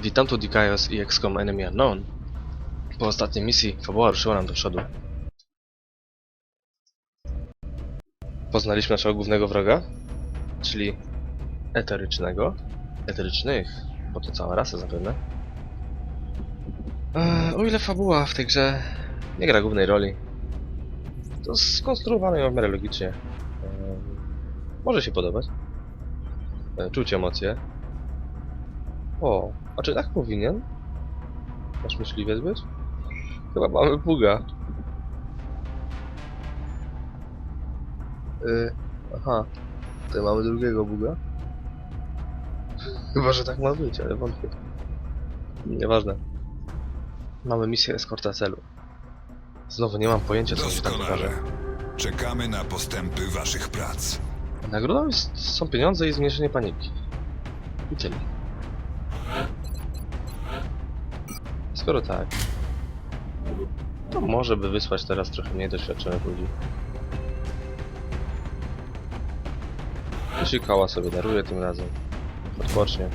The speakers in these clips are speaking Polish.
Witam tu DKS i XCOM Enemy Unknown. Po ostatniej misji fabuła ruszyła nam do przodu. Poznaliśmy naszego głównego wroga, czyli eterycznego. Eterycznych, bo to cała rasa zapewne. Eee, o ile fabuła w tej grze nie gra głównej roli, to skonstruowane ją w miarę logicznie. Eee, może się podobać. Eee, czuć emocje. O, a czy tak powinien? Nasz myśliwiec być? Chyba mamy buga. Yy, aha, tutaj mamy drugiego buga. Chyba, że tak ma być, ale wątpię. Nieważne. Mamy misję eskorta celu. Znowu nie mam pojęcia co się tam. Doskonale. Czekamy na postępy waszych prac. Nagrodą jest, są pieniądze i zmniejszenie paniki. I tyle. Skoro tak, to może by wysłać teraz trochę mniej doświadczonych ludzi. Ishikawa sobie daruje tym razem. Odpocznie.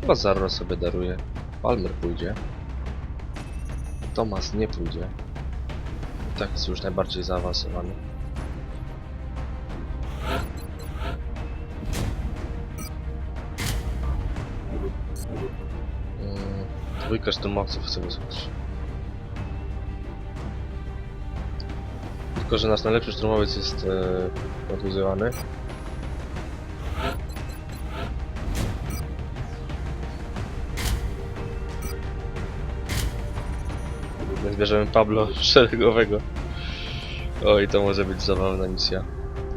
Chyba Zarro sobie daruje. Palmer pójdzie. Tomas nie pójdzie. Tak jest już najbardziej zaawansowany. Mm, Dwójka szturmowców chce wysłać. Tylko, że nasz najlepszy szturmowiec jest e, kontuzjowany. Więc bierzemy Pablo szeregowego. Oj, to może być zabawna misja.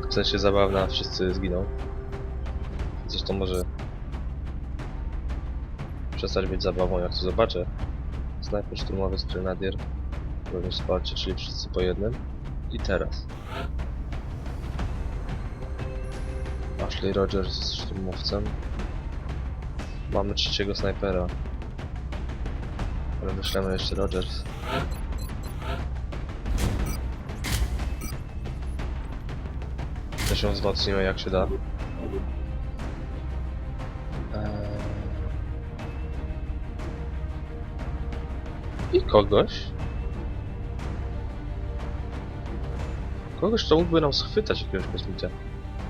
W sensie zabawna, wszyscy zginą. Zresztą może przestać być zabawą, jak to zobaczę. Snajper szturmowy, grenadier, również wsparcie, czyli wszyscy po jednym. I teraz. Ashley Rogers jest szturmowcem. Mamy trzeciego snajpera. Ale wyślemy jeszcze Rogers. Też ją wzmocnimy jak się da. Kogoś. Kogoś, kto mógłby nam schwytać jakiegoś kosmita.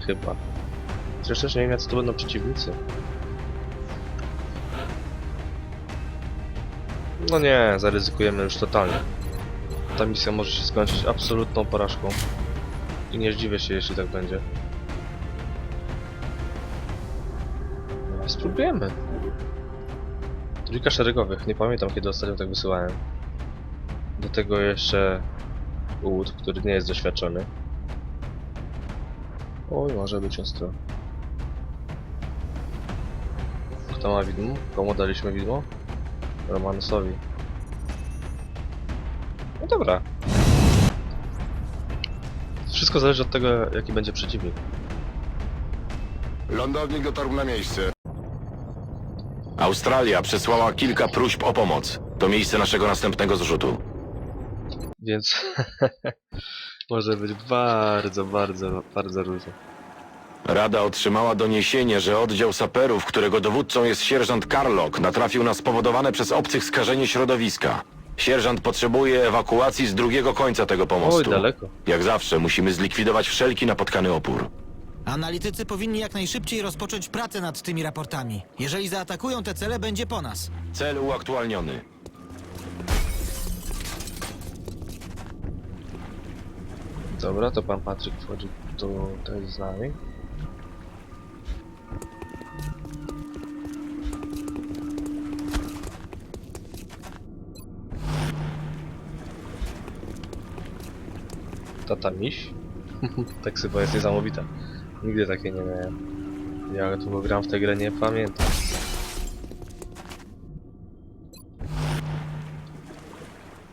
Chyba. Chociaż też nie wiem, jacy to będą przeciwnicy. No nie, zaryzykujemy już totalnie. Ta misja może się skończyć absolutną porażką. I nie zdziwię się, jeśli tak będzie. Spróbujemy. Trójka szeregowych, nie pamiętam kiedy ostatnio tak wysyłałem. Tego jeszcze Wood, który nie jest doświadczony. Oj, może być ostro. Kto ma widmo? Komu daliśmy widmo? Romanusowi. No dobra. Wszystko zależy od tego, jaki będzie przeciwnik. Lądownik dotarł na miejsce. Australia przesłała kilka próśb o pomoc. To miejsce naszego następnego zrzutu. Więc może być bardzo, bardzo, bardzo różnie. Rada otrzymała doniesienie, że oddział saperów, którego dowódcą jest sierżant Carlock, natrafił na spowodowane przez obcych skażenie środowiska. Sierżant potrzebuje ewakuacji z drugiego końca tego Oj, pomostu. daleko. Jak zawsze musimy zlikwidować wszelki napotkany opór. Analitycy powinni jak najszybciej rozpocząć pracę nad tymi raportami. Jeżeli zaatakują te cele, będzie po nas. Cel uaktualniony. Dobra, to pan Patryk wchodzi tutaj z nami. Tata miś? tak chyba jest niesamowita. Nigdy takiej nie miałem. Ja długo gram w tę grę, nie pamiętam.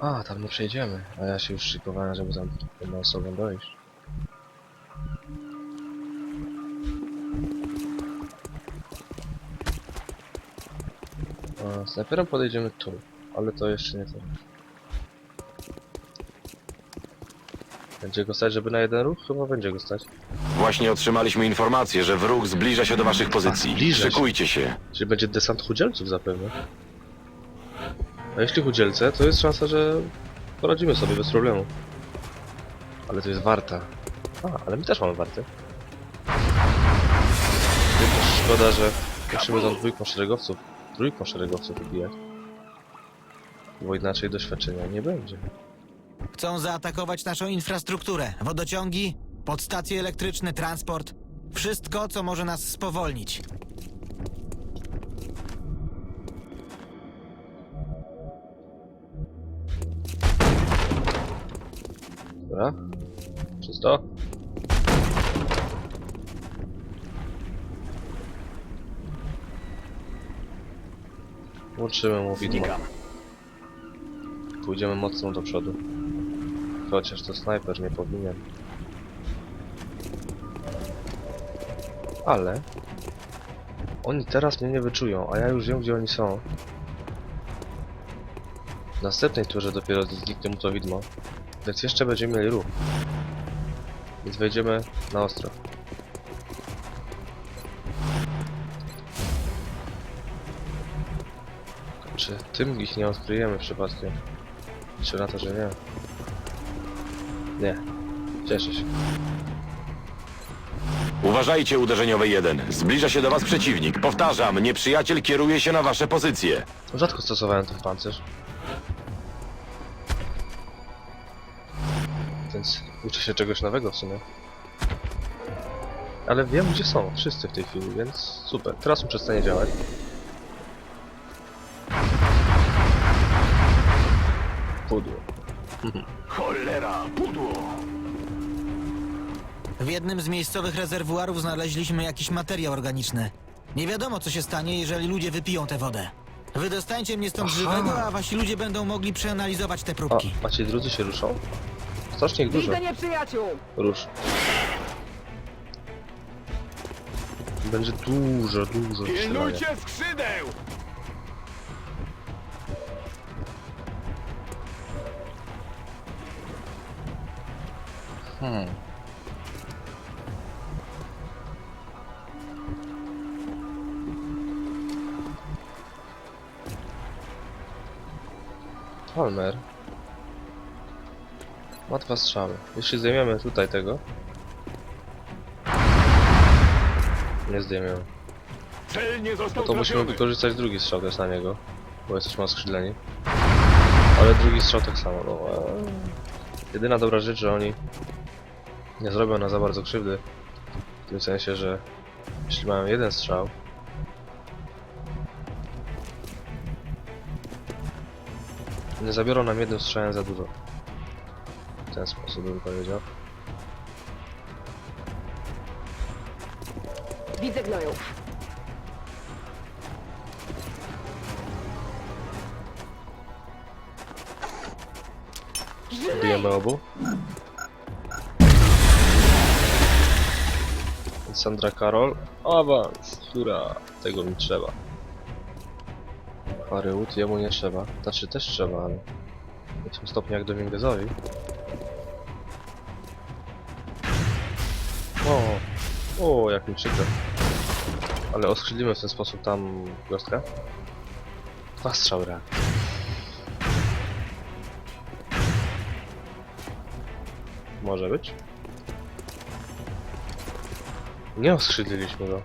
A, tam nie przejdziemy. A ja się już szykowałem, żeby tam jedną osobą dojść. A, snajperem podejdziemy tu, ale to jeszcze nie to. Będzie go stać, żeby na jeden ruch? Chyba będzie go stać. Właśnie otrzymaliśmy informację, że wróg zbliża się do waszych pozycji. zbliża się. Szykujcie się. Czyli będzie desant chudzielców zapewne. A jeśli chudzielce, to jest szansa, że poradzimy sobie bez problemu. Ale to jest warta. A, ale my też mamy wartę. Tylko szkoda, że musimy tą dwójką szeregowców, trójką szeregowców wybijać. Bo inaczej doświadczenia nie będzie. Chcą zaatakować naszą infrastrukturę, wodociągi, podstacje elektryczne, transport. Wszystko, co może nas spowolnić. Dobra? Czysto? Łączymy mu widmo. Pójdziemy mocno do przodu. Chociaż to snajper nie powinien. Ale... Oni teraz mnie nie wyczują, a ja już wiem gdzie oni są. W następnej turze dopiero zniknie mu to widmo. Więc jeszcze będziemy mieli ruch. Więc wejdziemy na ostro. Czy tym ich nie odkryjemy przypadkiem? Liczę na to, że nie. Nie. Cieszę się. Uważajcie, uderzeniowy jeden. Zbliża się do was przeciwnik. Powtarzam, nieprzyjaciel kieruje się na wasze pozycje. Rzadko stosowałem ten pancerz. Uczę się czegoś nowego w sumie. Ale wiem gdzie są wszyscy w tej chwili, więc super. Teraz mu przestanie działać. Pudło. Cholera, pudło! W jednym z miejscowych rezerwuarów znaleźliśmy jakiś materiał organiczny. Nie wiadomo, co się stanie, jeżeli ludzie wypiją tę wodę. Wydostańcie mnie stąd Aha. żywego, a wasi ludzie będą mogli przeanalizować te O, próbki. a ci drudzy się ruszą? Strasznie ich dużo. Widzę nieprzyjaciół! Rusz. Będzie dużo, dużo strzelania. skrzydeł! Hmm. Palmer. Ma dwa strzały. Jeśli zdejmiemy tutaj tego... Nie zdejmiemy. No to musimy wykorzystać drugi strzał też na niego. Bo jesteśmy oskrzydleni. Ale drugi strzał tak samo. No, eee. Jedyna dobra rzecz, że oni nie zrobią na za bardzo krzywdy. W tym sensie, że jeśli mają jeden strzał, nie zabiorą nam jednym strzałem za dużo. W ten sposób bym powiedział. Widzę gnojów. Bijemy obu. Sandra Karol. Awans! Hura! Tego mi trzeba. Paryut jemu nie trzeba. Znaczy też trzeba, ale... W tym stopniu jak Dominguezowi. O, jak mi przykro. Ale oskrzydlimy w ten sposób tam wioskę. Dwa strzały rak. Może być. Nie oskrzydliliśmy go.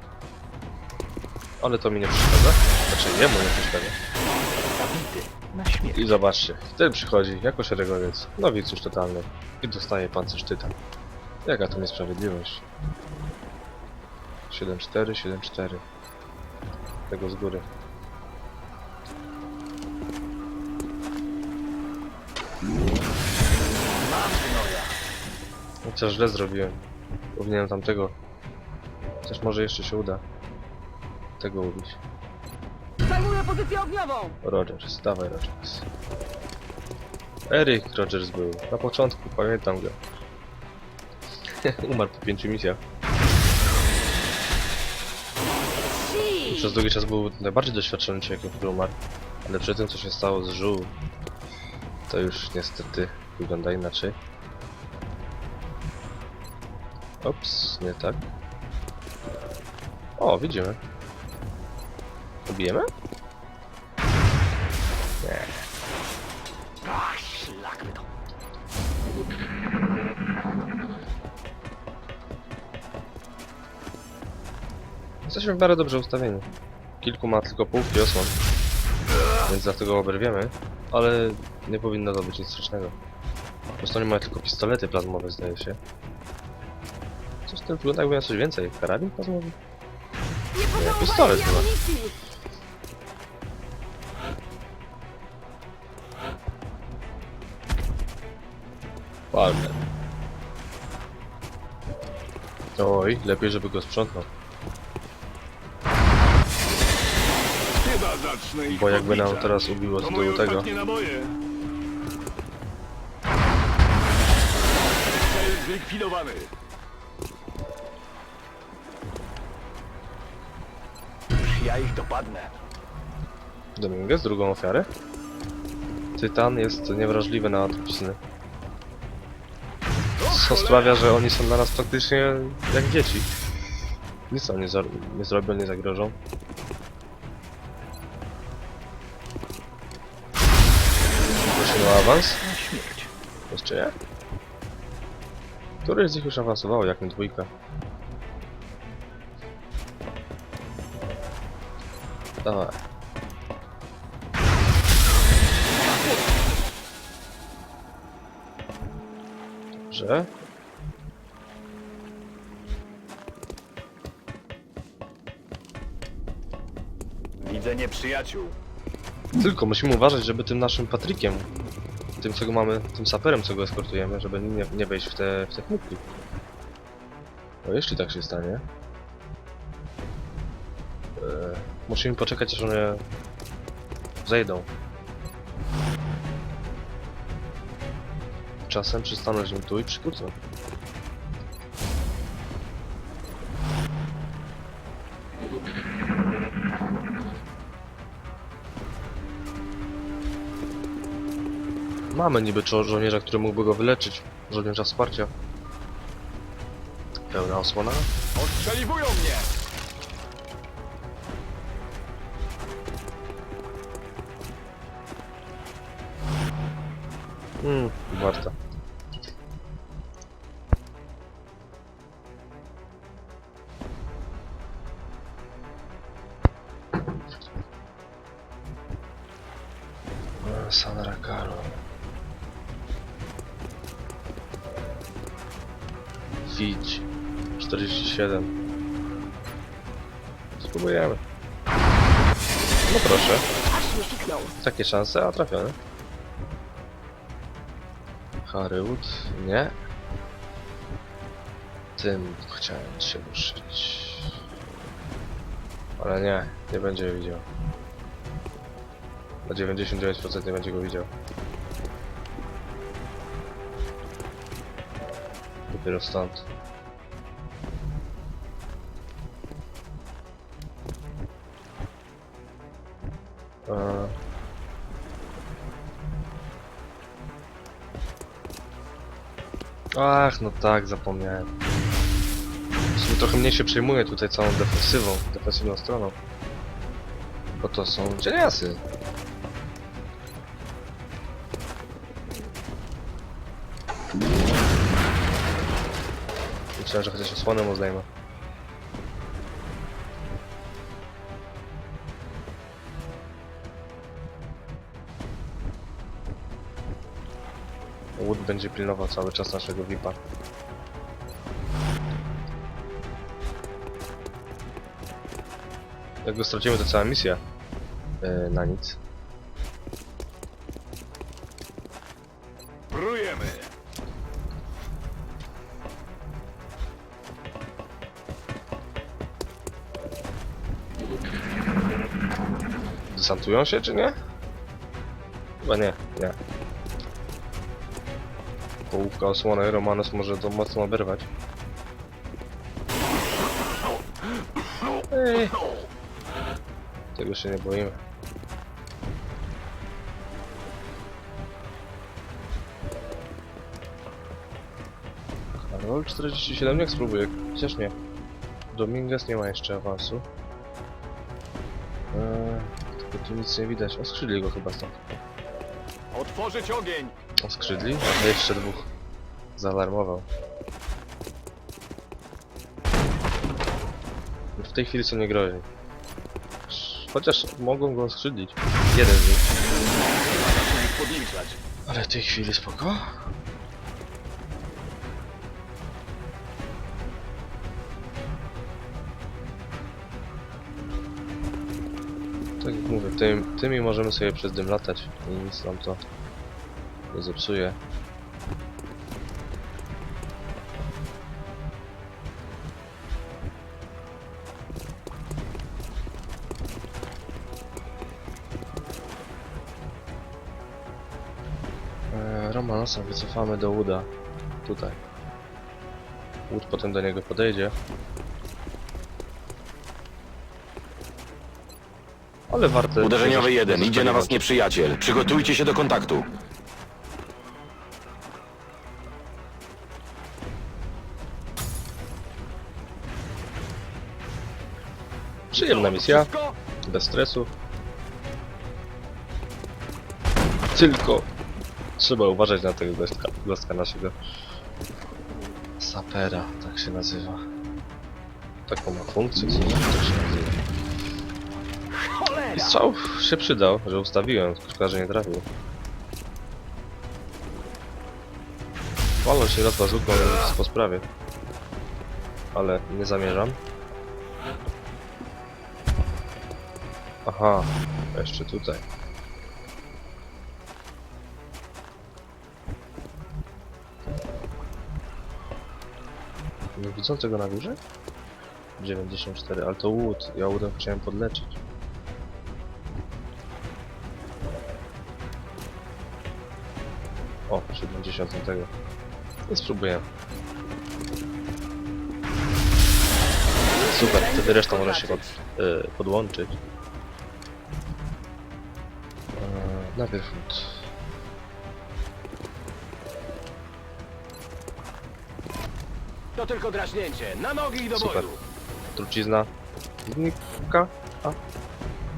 Ale to mi nie przeszkadza. Znaczy jemu nie przeszkadza. I zobaczcie, ten przychodzi jako szeregowiec, nowic już totalny i dostaje pancerz tytan. Jaka to niesprawiedliwość. 7-4, 7-4. Tego z góry. Chociaż źle zrobiłem. Powinienem tamtego. Chociaż może jeszcze się uda. Tego ubić. Zajmuję pozycję ogniową! Rogers, dawaj Rogers. Eric Rogers był. Na początku, pamiętam go. Umarł po pięciu misjach. Przez długi czas był najbardziej doświadczony człowiekiem, który umarł. Ale przy tym, co się stało z Żół, to już niestety wygląda inaczej. Ops, nie tak. O, widzimy. Pobijemy? Jesteśmy w miarę dobrze ustawieni. Kilku ma tylko połówki osłon, więc dlatego oberwiemy, ale nie powinno to być nic strasznego. Po prostu oni mają tylko pistolety plazmowe, zdaje się. Coś to wygląda jakby na coś więcej. Karabin plazmowy? Nie pistolet chyba. Palmer. Oj, lepiej żeby go sprzątnął. Zacznę ich Bo jakby nam podliczać. teraz ubiło To z moje tyłu tego. ostatnie naboje. Cel zlikwidowany. Ja ich dopadnę. Dominguez, drugą ofiarę. Tytan jest niewrażliwy na trucizny. Co sprawia, że oni są dla nas praktycznie jak dzieci. Nic nam nie, zar- nie zrobią, nie zagrożą. Prosimy o awans. Jeszcze nie? Któryś z nich już awansował, jak nie dwójka. Dawaj. Dobrze. Widzę nieprzyjaciół. Tylko musimy uważać, żeby tym naszym Patrykiem, tym co go mamy, tym saperem co go eskortujemy, żeby nie, nie wejść w te, w te chmurki. Bo jeśli tak się stanie... E, musimy poczekać aż one zejdą. Czasem przystaną się tu i przykrócą. Mamy niby czo- żołnierza, który mógłby go wyleczyć. Żołnierza wsparcia. Pełna osłona. Ostrzeliwują mnie! Hmm, warta. E, San Rakaro. Fidź. 47. Spróbujemy. No proszę. Takie szanse, a trafione. Harrywood, nie. Tym chciałem się ruszyć. Ale nie, nie będzie widział. Na 99% nie będzie go widział. Dopiero stąd. Ach, no tak, zapomniałem. W sumie trochę mniej się przejmuję tutaj całą defensywą, defensywną stroną. Bo to są cieniasy. Myślałem, że chociaż osłonę mu zdejmę. Wood będzie pilnował cały czas naszego VIPa. Jak go stracimy, to cała misja yy, na nic. Desantują się, czy nie? Chyba nie, nie. Połówka osłony Romanus może to mocno oberwać. Ej. Tego się nie boimy. Roll 47, niech spróbuję. Chociaż nie. Dominguez nie ma jeszcze awansu. Tu nic nie widać. Oskrzydli go chyba stąd. Otworzyć ogień! Oskrzydli? A jeszcze dwóch. Zaalarmował. W tej chwili co nie grozi. Chociaż mogą go oskrzydlić. Jeden z nich. Ale w tej chwili spoko. Tak jak mówię, tym, tymi możemy sobie przez dym latać i nic nam to nie zepsuje. E, Romanosa wycofamy do Wooda. Tutaj. Potem do niego podejdzie. Ale warte... Uderzeniowy jeden, idzie na was nieprzyjaciel. Przygotujcie się do kontaktu. Przyjemna misja, bez stresu. Tylko trzeba uważać na tego gostka naszego sapera, tak się nazywa. Taką ma funkcję, co tak się nazywa. I strzał się przydał, że ustawiłem, szkoda, że nie trafił. Walą się raz bazuką po sprawie. Ale nie zamierzam. Aha, jeszcze tutaj. Nie widzą tego na górze? 94, ale to łód. Ja łódem chciałem podleczyć. 70 tego. I spróbuję. Super, wtedy reszta może się pod, y, podłączyć. Eee, najpierw. To tylko draśnięcie. Na nogi i do Super. boju. trucizna znika, a,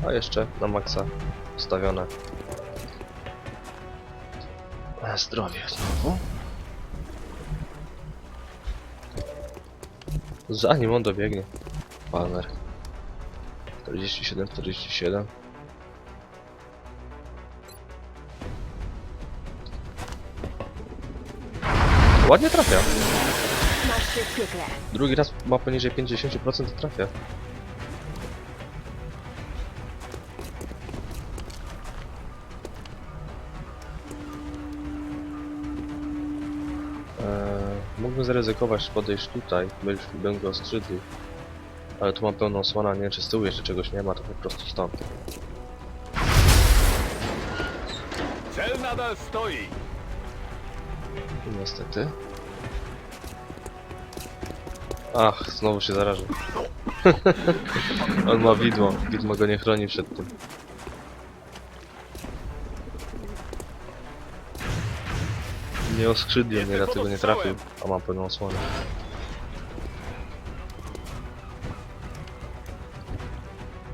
a jeszcze na maksa ustawione E, zdrowie znowu. Zanim on dobiegnie. Palmer. 47, 47 ładnie trafia. Drugi raz ma poniżej 50% trafia. Zaryzykować podejść tutaj, bym go skrzydlił. Ale tu mam pełną osłonę, nie wiem czy z tyłu jeszcze czegoś nie ma, to po prostu stąd. Cel nadal stoi. Niestety. Ach, znowu się zarażył. On ma widmo, widmo go nie chroni przed tym. Nie oskrzydlił mnie, dlatego nie trafił, a mam pełną osłonę.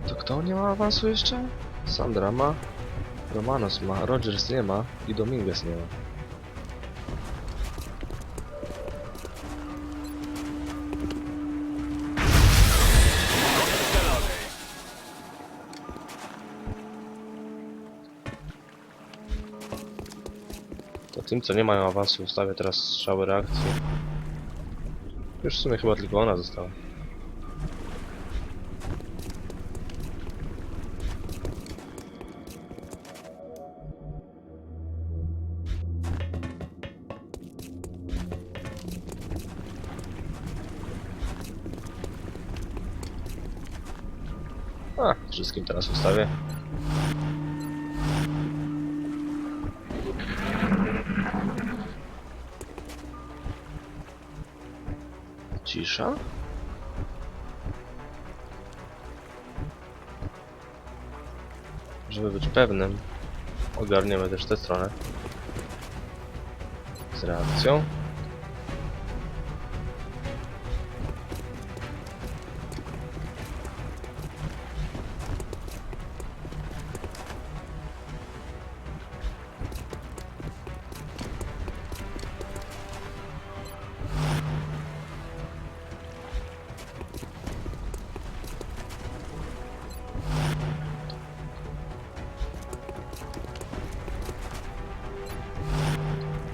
To kto nie ma awansu jeszcze? Sandra ma, Romanos ma, Rogers nie ma i Dominguez nie ma. Tym, co nie mają awansu, ustawię teraz strzały reakcji. Już w sumie chyba tylko ona została. A, wszystkim teraz ustawię. Cisza? Żeby być pewnym, ogarniemy też tę stronę. Z reakcją.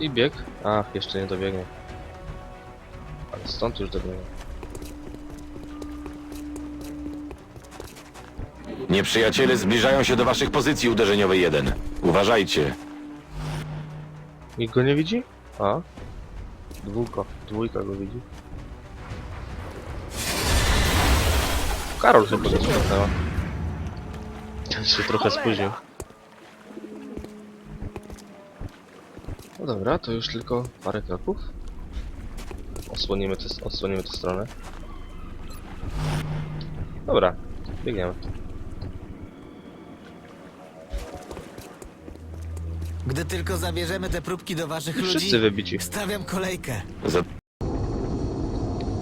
I bieg. Ach, jeszcze nie dobiegnie. Ale stąd już dobiegnie. Nieprzyjaciele zbliżają się do waszych pozycji uderzeniowej 1. Uważajcie. Nikt go nie widzi? A? Dwójka, dwójka go widzi. Karol chyba go sprzątnęła. się trochę spóźnił. No dobra, to już tylko parę kroków. Osłonimy, te, odsłonimy tę stronę. Dobra, biegniemy. Gdy tylko zabierzemy te próbki do waszych I ludzi, wszyscy wybici. stawiam kolejkę. Za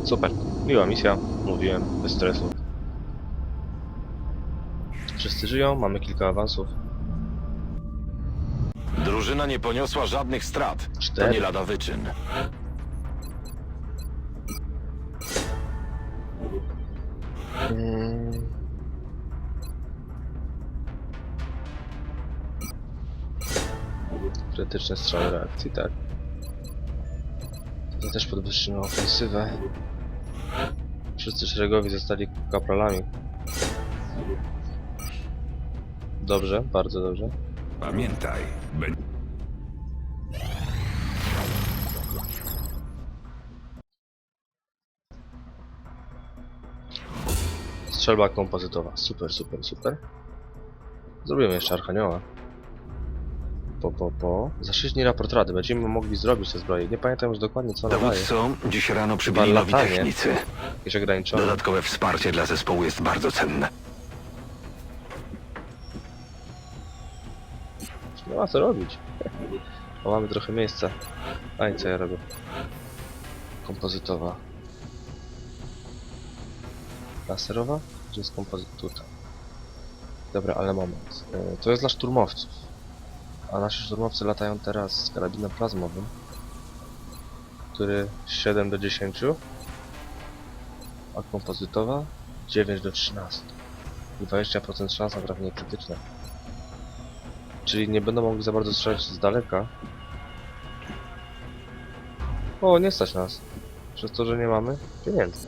Super. Miła misja. Mówiłem, bez stresu. Wszyscy żyją, mamy kilka awansów. Drużyna nie poniosła żadnych strat. To Cztery. nie lada wyczyn. Mm. Krytyczne strzały reakcji, tak. To też podwyższymy ofensywę. Wszyscy szeregowi zostali kapralami. Dobrze, bardzo dobrze. Pamiętaj, będzie Strzelba kompozytowa. Super, super, super. Zrobimy jeszcze Archanioła. Po, po, po. Za 6 dni raport rady. Będziemy mogli zrobić te zbroje. Nie pamiętam już dokładnie co ona daje. Dowódco, dziś rano przybyli nowi latanie. technicy. Jakieś ograniczone. Dodatkowe wsparcie dla zespołu jest bardzo cenne. Nie ma co robić. O, mamy trochę miejsca. A i co ja robię? Kompozytowa. Laserowa? Gdzie jest kompozyt? Tutaj. Dobra, ale moment. E, To jest dla szturmowców. A nasi szturmowcy latają teraz z karabinem plazmowym. Który 7 do 10. A kompozytowa 9 do 13. I 20% szans na trafienie krytyczne. Czyli nie będą mogli za bardzo strzelać z daleka. O, nie stać nas. Przez to, że nie mamy pieniędzy.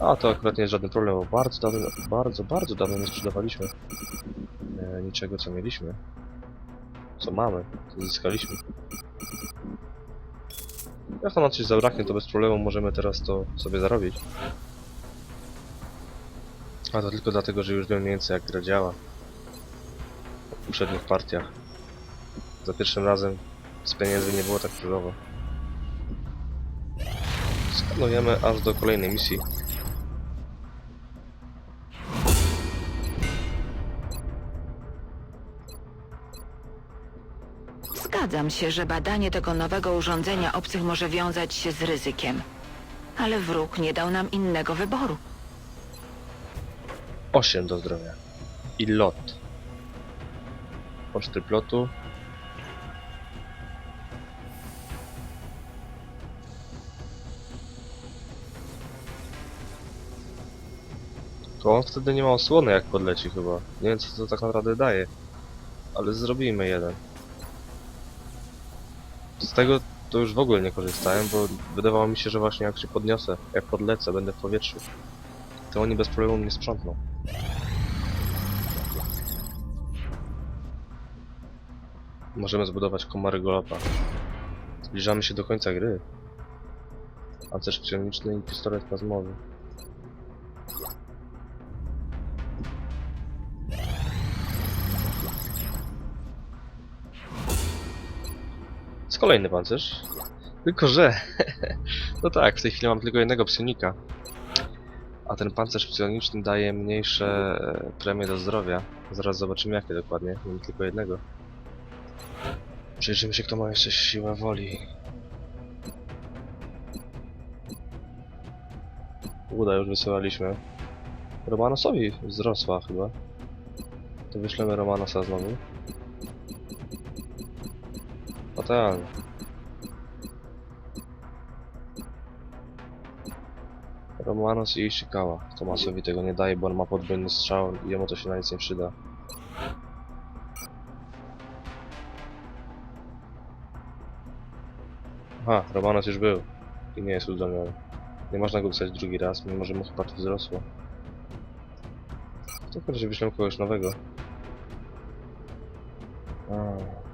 A to akurat nie jest żaden problem, bo bardzo dawno, bardzo, bardzo dawno nie sprzedawaliśmy e, niczego, co mieliśmy. Co mamy, co zyskaliśmy. Jak nam coś zabraknie, to bez problemu możemy teraz to sobie zarobić. A to tylko dlatego, że już wiem mniej więcej jak gra działa w poprzednich partiach. Za pierwszym razem z pieniędzy nie było tak różowo. Skanujemy aż do kolejnej misji. Zgadzam się, że badanie tego nowego urządzenia obcych może wiązać się z ryzykiem. Ale wróg nie dał nam innego wyboru. 8 do zdrowia. I lot. Koszty plotu. To on wtedy nie ma osłony jak podleci chyba. Nie wiem co to tak naprawdę daje. Ale zrobimy jeden. Z tego to już w ogóle nie korzystałem, bo wydawało mi się, że właśnie jak się podniosę, jak podlecę, będę w powietrzu, to oni bez problemu mnie sprzątną. Możemy zbudować komary golopa. Zbliżamy się do końca gry. Pancerz psioniczny i pistolet plazmowy. Kolejny pancerz. Tylko że... no tak, w tej chwili mam tylko jednego psionika. A ten pancerz psioniczny daje mniejsze premie do zdrowia. Zaraz zobaczymy jakie dokładnie. Mam tylko jednego. Przyjrzymy się kto ma jeszcze siłę woli. Uda już wysyłaliśmy. Romanosowi wzrosła chyba. To wyślemy Romanosa znowu. Fatalnie. Romanos i Ishikawa. Tomasowi tego nie daje, bo on ma podwójny strzał i jemu to się na nic nie przyda. Aha, Romanos już był i nie jest uzdolniony. Nie można go wysłać drugi raz, mimo że mu chyba to wzrosło. Chyba, że wyślę kogoś nowego. A.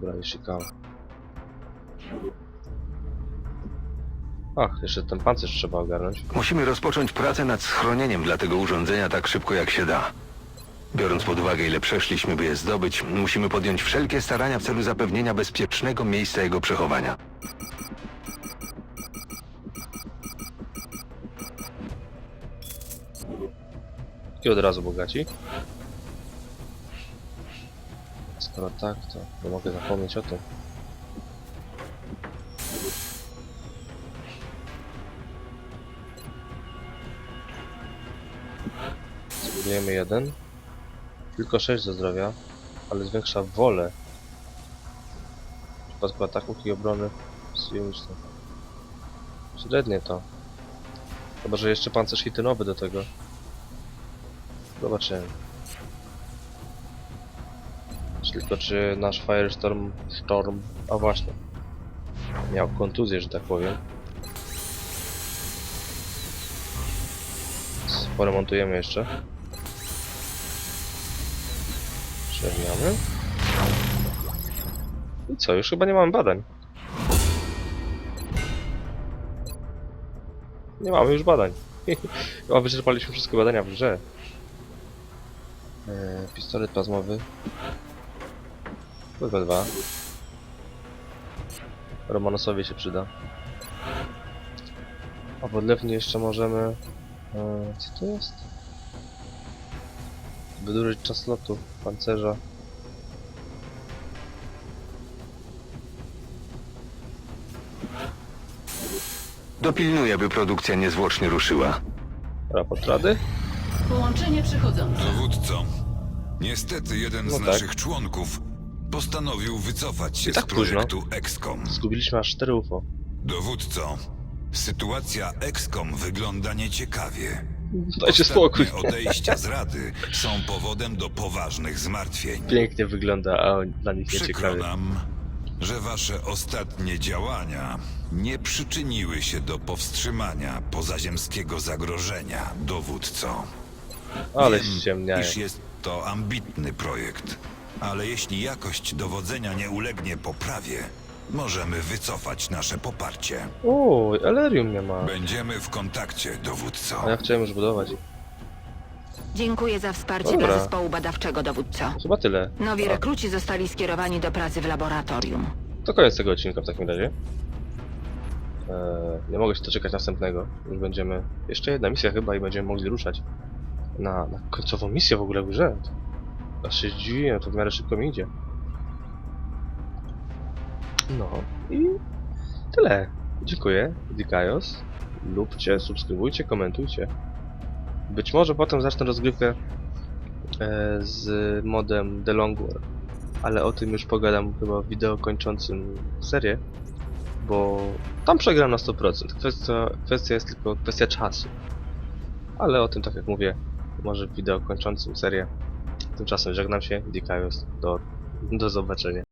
Dobra, Ishikawa. Ach, jeszcze ten pancerz trzeba ogarnąć. Musimy rozpocząć pracę nad schronieniem dla tego urządzenia tak szybko jak się da. Biorąc pod uwagę, ile przeszliśmy, by je zdobyć, musimy podjąć wszelkie starania w celu zapewnienia bezpiecznego miejsca jego przechowania. I od razu bogaci. Skoro tak, to nie mogę zapomnieć o tym. Zbudujemy jeden. Tylko 6 do zdrowia, ale zwiększa wolę. W przypadku ataków i obrony psionicznej. Średnie to. Chyba, że jeszcze pancerz hitynowy do tego. Zobaczymy. Tylko czy nasz Firestorm Storm. A właśnie. Miał kontuzję, że tak powiem. Poremontujemy jeszcze. Przerwiamy. I co, już chyba nie mamy badań. Nie mamy już badań. Chyba wyczerpaliśmy wszystkie badania w grze. Eee, pistolet plazmowy. Chyba dwa. Romanosowi się przyda. A podlewnie jeszcze możemy... Eee, co to jest? Wydłużyć czas lotu pancerza. Dopilnuję, by produkcja niezwłocznie ruszyła. Raport rady? Połączenie przechodzące. Dowódco, niestety jeden No z tak. naszych członków postanowił wycofać się I tak z późno. projektu XCOM. Zgubiliśmy aż 4 UFO. Dowódco, sytuacja XCOM wygląda nieciekawie. Dajcie spokój. Odejścia z Rady są powodem do poważnych zmartwień. Pięknie wygląda, a dla nich Przykro nieciekawie. nam, że wasze ostatnie działania nie przyczyniły się do powstrzymania pozaziemskiego zagrożenia, dowódco. Ale Wiem, iż jest to ambitny projekt, ale jeśli jakość dowodzenia nie ulegnie poprawie, możemy wycofać nasze poparcie. Uuu, Elerium nie ma. Będziemy w kontakcie, dowódco. A ja chciałem już budować. Dziękuję za wsparcie Dobra. dla zespołu badawczego, dowódco. Chyba tyle. Nowi A, rekruci zostali skierowani do pracy w laboratorium. To koniec tego odcinka w takim razie. Eee, nie mogę się doczekać następnego. Już będziemy... Jeszcze jedna misja chyba i będziemy mogli ruszać na, na końcową misję w ogóle w grze. Aż się zdziwiłem, to w miarę szybko mi idzie. No i tyle. Dziękuję. Dikaios. Lubcie, subskrybujcie, komentujcie. Być może potem zacznę rozgrywkę e, z modem The Long War ale o tym już pogadam chyba w wideo kończącym serię, bo tam przegram na 100%. Kwestia, kwestia jest tylko kwestia czasu. Ale o tym, tak jak mówię, może w wideo kończącym serię. Tymczasem żegnam się, Dikaios, do, do zobaczenia.